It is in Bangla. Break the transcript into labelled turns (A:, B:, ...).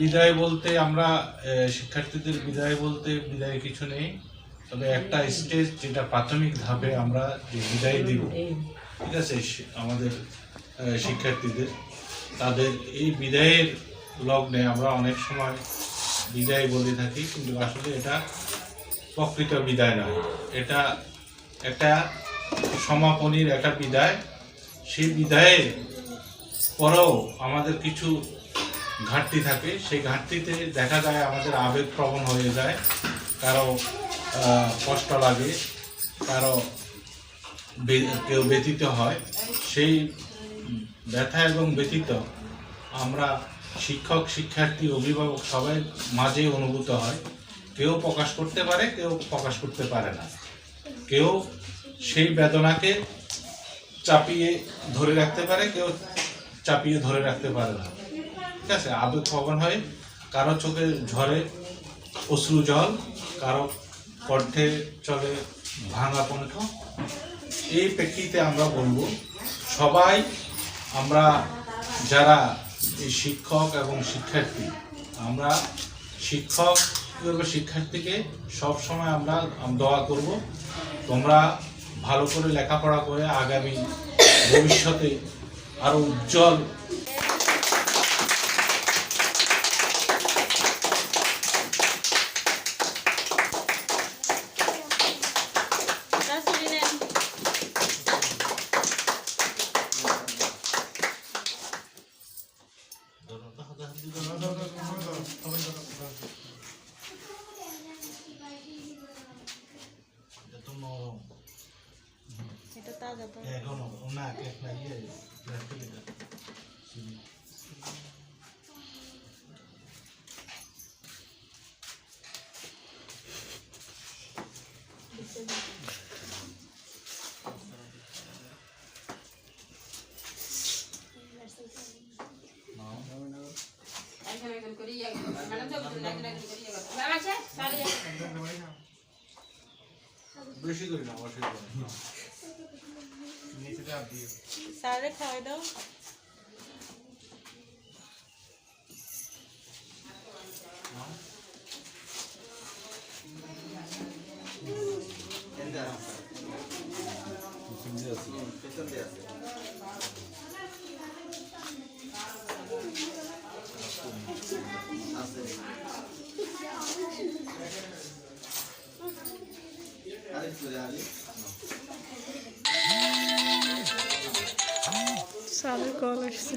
A: বিদায় বলতে আমরা শিক্ষার্থীদের বিদায় বলতে বিদায় কিছু নেই। তবে একটা স্টেজ যেটা প্রাথমিক ধাপে আমরা যে বিদায় দিব, ঠিক আছে আমাদের শিক্ষার্থীদের, তাদের এই বিদায়ের লগ্নে আমরা অনেক সময় বিদায় বলে থাকি, কিন্তু আসলে এটা প্রকৃত বিদায় নয়। এটা একটা সমাপনীর একটা বিদায়। সেই বিদায়ে পরেও আমাদের কিছু ঘাটতি থাকে। সেই ঘাটতিতে দেখা যায় আমাদের আবেগপ্রবণ হয়ে যায়। কারও কষ্ট লাগে, কারও কেউ ব্যতীত হয়। সেই ব্যথা এবং ব্যতীত আমরা শিক্ষক, শিক্ষার্থী, অভিভাবক সবাই মাঝে অনুভূত হয়। কেউ প্রকাশ করতে পারে, কেউ প্রকাশ করতে পারে না। কেউ সেই বেদনাকে চাপিয়ে ধরে রাখতে পারে, কেউ চাপিয়ে ধরে রাখতে পারে না। ঠিক আছে? আবেগ প্রবণ হয়। কারও চোখে ঝরে অশ্রু জল, কারও কণ্ঠে চলে ভাঙা কণ্ঠ। এই প্রেক্ষিতে আমরা বলব, সবাই আমরা যারা এই শিক্ষক এবং শিক্ষার্থী, আমরা শিক্ষক এবং শিক্ষার্থীকে সবসময় আমরা দোয়া করব, তোমরা ভালো করে লেখাপড়া করে আগামী ভবিষ্যতে আরও উজ্জ্বল
B: এটা তাজা তো
A: এখনো না কেক না ইয়ে প্লাস্টিকের বেশি করি না অবশ্যই করি না
B: স্যারে খাওয়াই দাও স্যারের কল আসছে